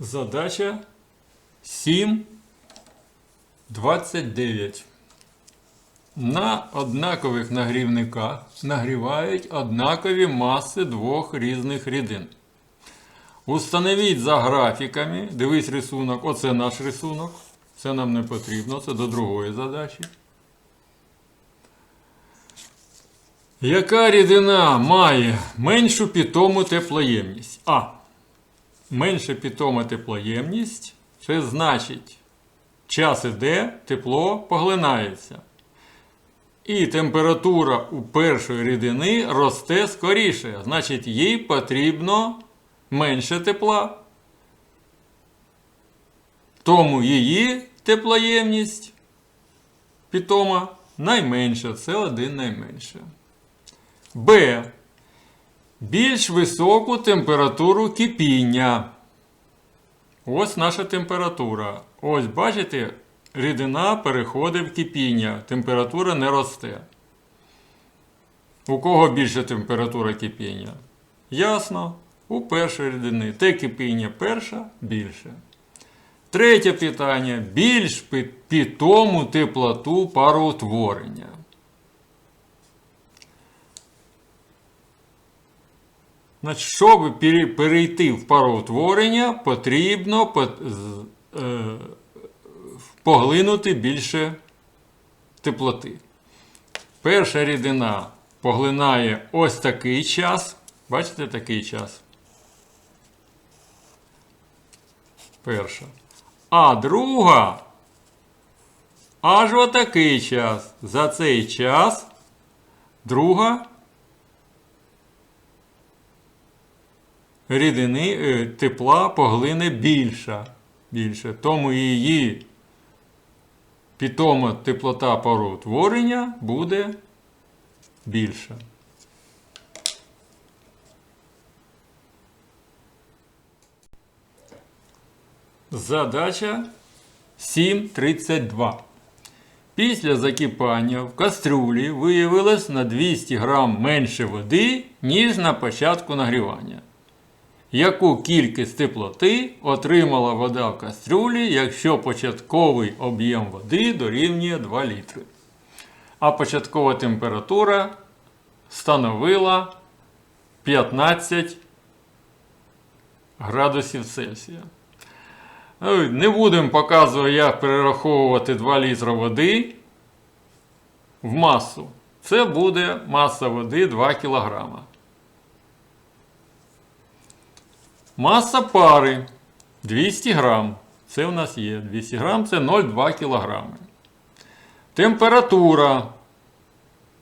Задача 7.29. На однакових нагрівниках нагрівають однакові маси двох різних рідин. Установіть за графіками, дивись рисунок, оце наш рисунок. Це нам не потрібно, це до другої задачі. Яка рідина має меншу питому теплоємність? А. Менше питома теплоємність, це значить, час іде, тепло поглинається. І температура у першої рідини росте скоріше. Значить, їй потрібно менше тепла. Тому її теплоємність питома найменша, це один найменше. Б. Більш високу температуру кипіння. Ось наша температура. Ось бачите, рідина переходить в кипіння. Температура не росте. У кого більша температура кипіння? Ясно. У першої рідини. Те кипіння перша більше. Третє питання. Більш пи- питому теплоту пароутворення. Значить, щоб перейти в пароутворення, потрібно е, поглинути більше теплоти. Перша рідина поглинає ось такий час. Бачите такий час? Перша. А друга аж отакий час. За цей час друга рідини е, тепла поглине більша. більше. Тому її питома теплота пароутворення буде більша. Задача 7.32. Після закипання в кастрюлі виявилось на 200 грам менше води, ніж на початку нагрівання. Яку кількість теплоти отримала вода в кастрюлі, якщо початковий об'єм води дорівнює 2 літри? А початкова температура становила 15 градусів Цельсія. Не будемо показувати, як перераховувати 2 літри води в масу. Це буде маса води 2 кг. Маса пари 200 грам. Це у нас є. 200 грам це 0,2 кг. Температура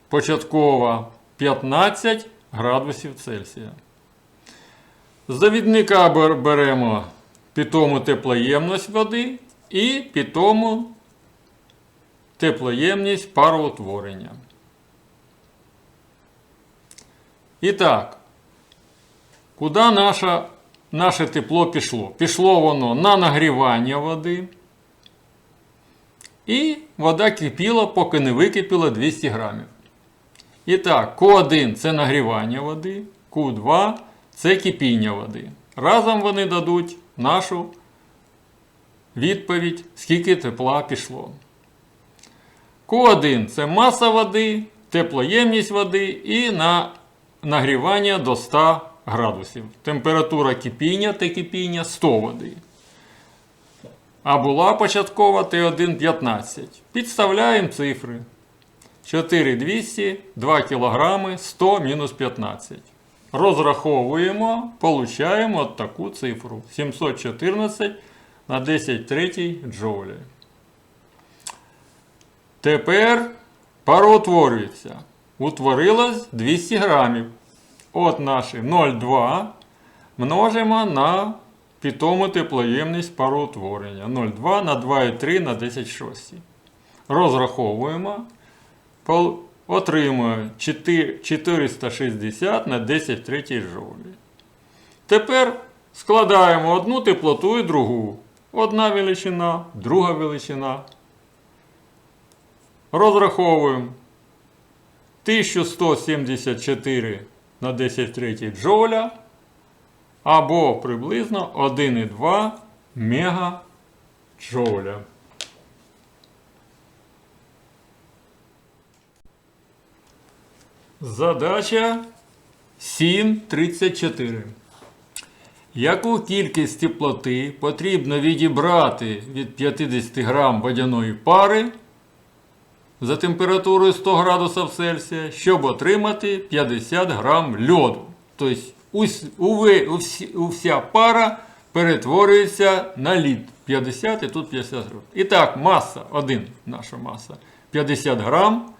початкова 15 градусів Цельсія. З беремо питому теплоємність води і питому теплоємність пароутворення. І так, куди наша, наше тепло пішло? Пішло воно на нагрівання води. І вода кипіла, поки не википіла 200 грамів. І так, Q1 це нагрівання води, Q2 це кипіння води. Разом вони дадуть нашу відповідь, скільки тепла пішло. Q1 це маса води, теплоємність води і на нагрівання до 100 градусів. Температура кипіння та кипіння 100 води. А була початкова Т1 15. Підставляємо цифри. 4200, 2 кг, 100 мінус 15. Розраховуємо, получаємо от таку цифру. 714 на 10 третій джоулі. Тепер пароутворюється. Утворилось 200 грамів. От наші 0,2 множимо на питому теплоємність пароутворення. 0,2 на 2,3 на 10 шостій. Розраховуємо. Пол- Отримує 460 на 10 третій жовлі. Тепер складаємо одну теплоту і другу. Одна величина, друга величина. Розраховуємо 1174 на 10 третій джоуля або приблизно 1,2 мегаджоуля. Задача 7.34. Яку кількість теплоти потрібно відібрати від 50 грам водяної пари за температурою 100 градусів Цельсія, щоб отримати 50 грам льоду? Тобто усі- уся пара перетворюється на лід. 50 і тут 50 грам. І так, маса, один наша маса. 50 грам.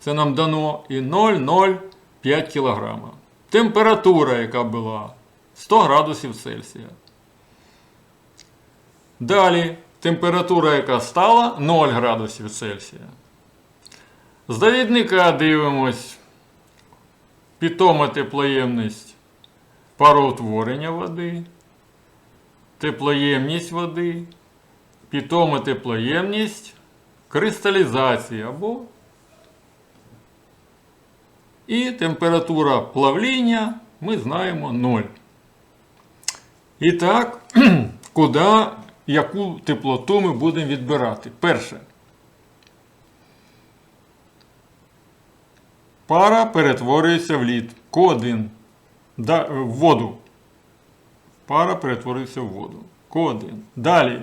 Це нам дано і 0,05 кілограма. Температура, яка була 100 градусів Цельсія. Далі температура, яка стала 0 градусів Цельсія. З довідника дивимось питома теплоємність пароутворення води, теплоємність води, питома теплоємність кристалізації або і температура плавління ми знаємо 0. І так, куди, яку теплоту ми будемо відбирати? Перше. Пара перетворюється в лід. Q1. Да, в воду. Пара перетворюється в воду. Q1. Далі.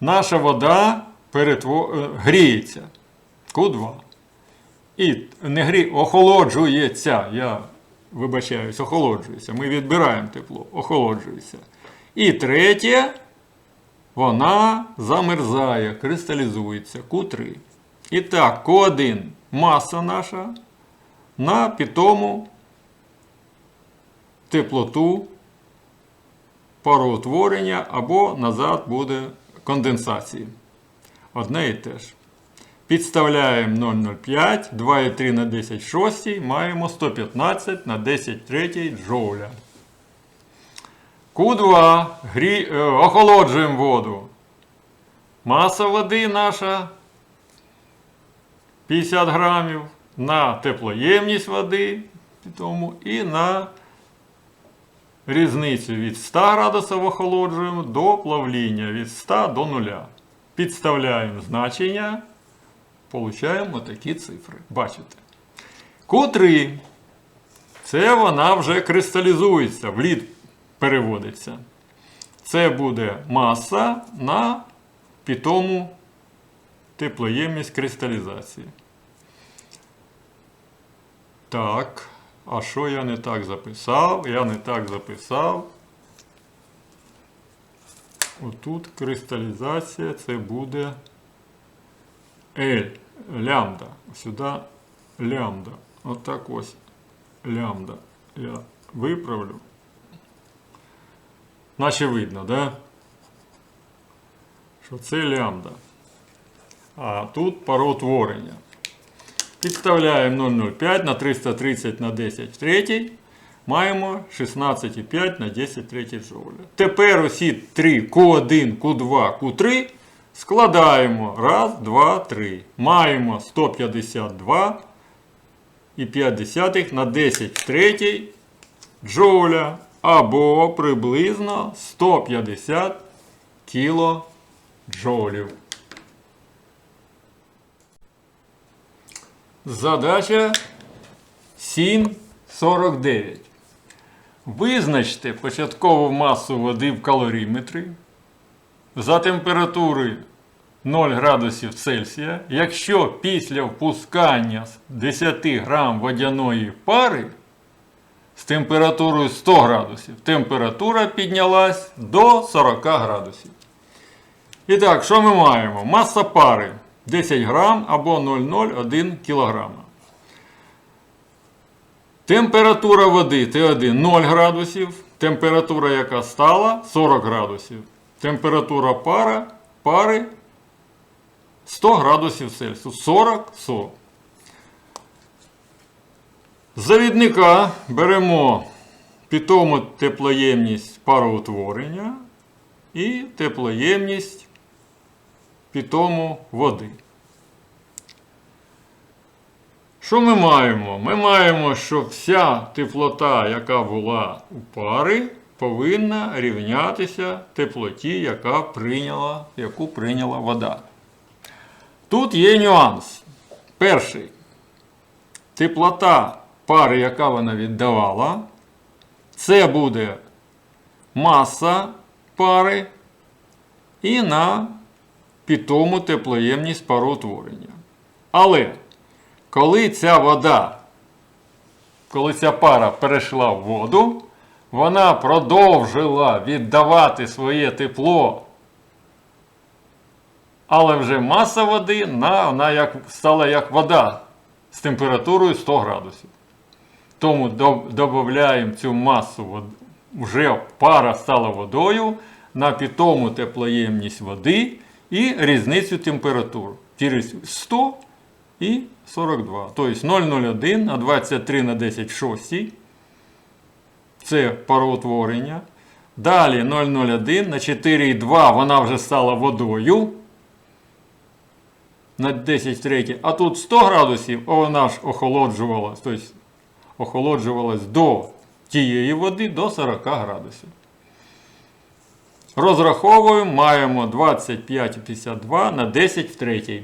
Наша вода перетво... е, гріється. Q2. І не грі... охолоджується. Я вибачаюсь, охолоджується. Ми відбираємо тепло, охолоджується. І третє, вона замерзає, кристалізується. Q3. І так, Q1 маса наша на питому теплоту пароутворення або назад буде конденсації. Одне і те ж. Підставляємо 0,05, 2,3 на 10 шостій, маємо 115 на 10 третій джоуля. Q2 грі... е, охолоджуємо воду. Маса води наша 50 грамів на теплоємність води питому, і на різницю від 100 градусів охолоджуємо до плавління від 100 до 0. Підставляємо значення. Получаємо такі цифри. Бачите? Q3. Це вона вже кристалізується, в лід переводиться. Це буде маса на питому теплоємність кристалізації. Так. А що я не так записав? Я не так записав. Отут кристалізація це буде L, лямбда. Сюди лямбда. Отак ось лямбда. Я виправлю. Наче видно, да? Що це лямбда. А тут пароутворення. Підставляємо 0,05 на 330 на 10 в третій. Маємо 16,5 на 10 третій джоуля. Тепер усі три Q1, Q2, Q3 складаємо. Раз, два, три. Маємо 152 і 5 десятих на 10 в третій джоуля або приблизно 150 кілоджоулів. Задача 7.49. Визначте початкову масу води в калоріметрі за температури 0 градусів Цельсія, якщо після впускання 10 грам водяної пари з температурою 100 градусів температура піднялась до 40 градусів. І так, що ми маємо? Маса пари 10 грам або 0,01 кілограма. Температура води Т1 0 градусів. Температура, яка стала 40 градусів. Температура пара, пари 100 градусів Цельсію. 40 100. З завідника беремо питому теплоємність пароутворення і теплоємність питому води. Що ми маємо? Ми маємо, що вся теплота, яка була у пари, повинна рівнятися теплоті, яка прийняла, яку прийняла вода. Тут є нюанс. Перший. Теплота пари, яка вона віддавала, це буде маса пари і на питому теплоємність пароутворення. Але коли ця вода, коли ця пара перейшла в воду, вона продовжила віддавати своє тепло. Але вже маса води на, вона як, стала як вода з температурою 100 градусів. Тому додаємо цю масу води, вже пара стала водою на питому теплоємність води і різницю температур через 100 і 42. Тобто 0,01 на 23 на 10 в 6. Це пароутворення. Далі 0,01 на 4,2 вона вже стала водою. На 10 в 3. А тут 100 градусів, а вона ж охолоджувалась, тобто охолоджувалась до тієї води до 40 градусів. Розраховуємо, маємо 25,52 на 10 в 3.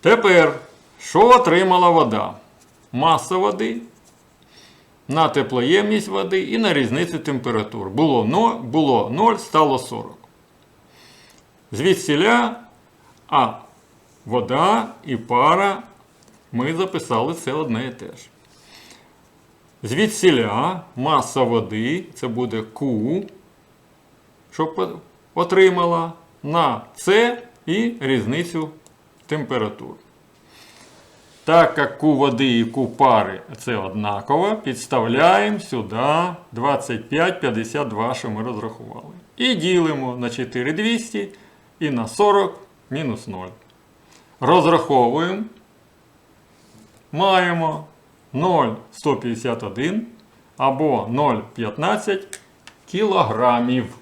Тепер, що отримала вода? Маса води на теплоємність води і на різницю температур. Було 0, було 0 стало 40. Звідсіля, а вода і пара, ми записали це одне і те ж. Звідсіля маса води, це буде Q, що отримала на С і різницю температур. Так як Q води і Q пари це однаково, підставляємо сюди 25,52, що ми розрахували. І ділимо на 4200 і на 40 мінус 0. Розраховуємо. Маємо 0,151 або 0,15 кілограмів.